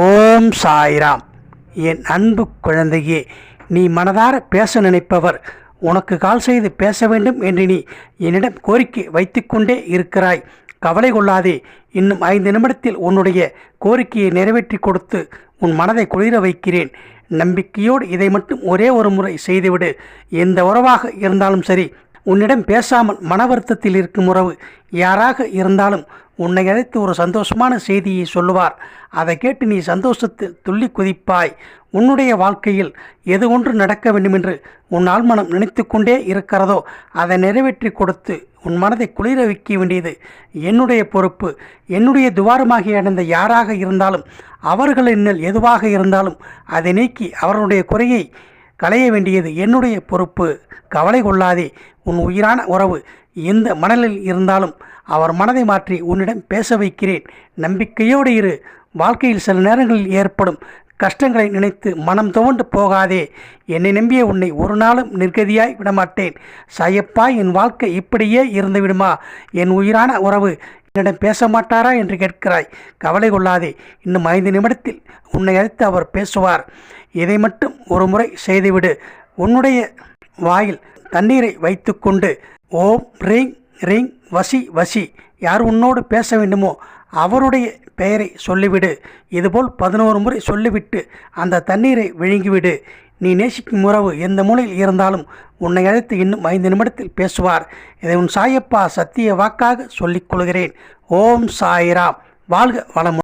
ஓம் சாய்ராம். என் அன்பு குழந்தையே நீ மனதார பேச நினைப்பவர் உனக்கு கால் செய்து பேச வேண்டும் என்று நீ என்னிடம் கோரிக்கை வைத்துக்கொண்டே இருக்கிறாய். கவலை கொள்ளாதே இன்னும் ஐந்து நிமிடத்தில் உன்னுடைய கோரிக்கையை நிறைவேற்றி கொடுத்து உன் மனதை குளிர வைக்கிறேன். நம்பிக்கையோடு இதை மட்டும் ஒரே ஒரு முறை செய்துவிடு. எந்த உறவாக இருந்தாலும் சரி உன்னிடம் பேசாமல் மன வருத்தத்தில் இருக்கும் உறவு யாராக இருந்தாலும் உன்னை அழைத்து ஒரு சந்தோஷமான செய்தியை சொல்லுவார். அதை கேட்டு நீ சந்தோஷத்தில் துள்ளி குதிப்பாய். உன்னுடைய வாழ்க்கையில் எது ஒன்று நடக்க வேண்டுமென்று உன் ஆழ்மனம் நினைத்து கொண்டே இருக்கிறதோ அதை நிறைவேற்றி கொடுத்து உன் மனதை குளிர வைக்க வேண்டியது என்னுடைய பொறுப்பு. என்னுடைய துவாரமாகி அடைந்த யாராக இருந்தாலும் அவர்கள் என்னில் எதுவாக இருந்தாலும் அதை நீக்கி அவர்களுடைய குறையை களைய வேண்டியது என்னுடைய பொறுப்பு. கவலை கொள்ளாதே உன் உயிரான உறவு. எந்த மணலில் இருந்தாலும் அவர் மனதை மாற்றி உன்னிடம் பேச வைக்கிறேன். நம்பிக்கையோடு இரு. வாழ்க்கையில் சில நேரங்களில் ஏற்படும் கஷ்டங்களை நினைத்து மனம் துவண்டு போகாதே. என்னை நம்பிய உன்னை ஒரு நாளும் நிர்கதியாய் விடமாட்டேன். சாயப்பா என் வாழ்க்கை இப்படியே இருந்து விடுமா என் உயிரான உறவு என்னிடம் பேச மாட்டாரா என்று கேட்கிறாய். கவலை கொள்ளாதே. இன்னும் ஐந்து நிமிடத்தில் உன்னை அழைத்து அவர் பேசுவார். இதை மட்டும் ஒரு முறை செய்துவிடு. உன்னுடைய வாயில் தண்ணீரை வைத்துக்கொண்டு ஓம் ரீங் ரிங் வசி வசி. யார் உன்னோடு பேச வேண்டுமோ அவருடைய பெயரை சொல்லிவிடு. இதுபோல் பதினோரு முறை சொல்லிவிட்டு அந்த தண்ணீரை விழுங்கிவிடு. நீ நேசிக்கும் உறவு எந்த மூலையில் இருந்தாலும் உன்னை அழைத்து இன்னும் ஐந்து நிமிடத்தில் பேசுவார். இதை உன் சாயப்பா சத்திய வாக்காக சொல்லிக் கொள்கிறேன். ஓம் சாய்ராம். வாழ்க வளமுடன்.